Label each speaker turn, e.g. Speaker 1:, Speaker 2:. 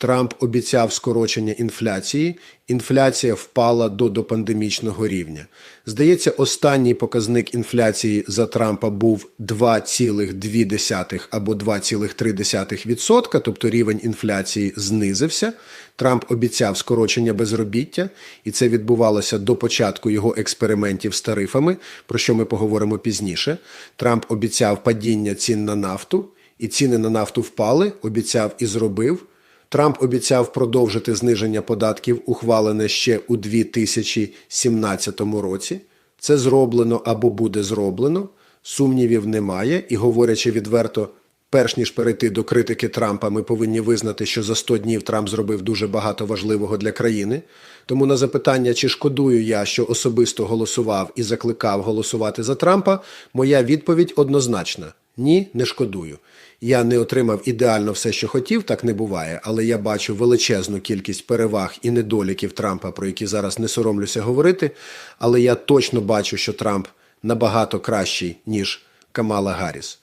Speaker 1: Трамп обіцяв скорочення інфляції. Інфляція впала до допандемічного рівня. Здається, останній показник інфляції за Трампа був 2,2 або 2,3%, тобто рівень інфляції знизився. Трамп обіцяв скорочення безробіття, і це відбувалося до початку його експериментів з тарифами, про що ми поговоримо пізніше. Трамп обіцяв падіння цін на нафту, і ціни на нафту впали, обіцяв і зробив. Трамп обіцяв продовжити зниження податків, ухвалене ще у 2017 році. Це зроблено або буде зроблено. Сумнівів немає, і говорячи відверто, перш ніж перейти до критики Трампа, ми повинні визнати, що за 100 днів Трамп зробив дуже багато важливого для країни. Тому на запитання, чи шкодую я, що особисто голосував і закликав голосувати за Трампа, моя відповідь однозначна: ні, не шкодую. Я не отримав ідеально все, що хотів, так не буває, але я бачу величезну кількість переваг і недоліків Трампа, про які зараз не соромлюся говорити. Але я точно бачу, що Трамп набагато кращий, ніж Камала Гарріс.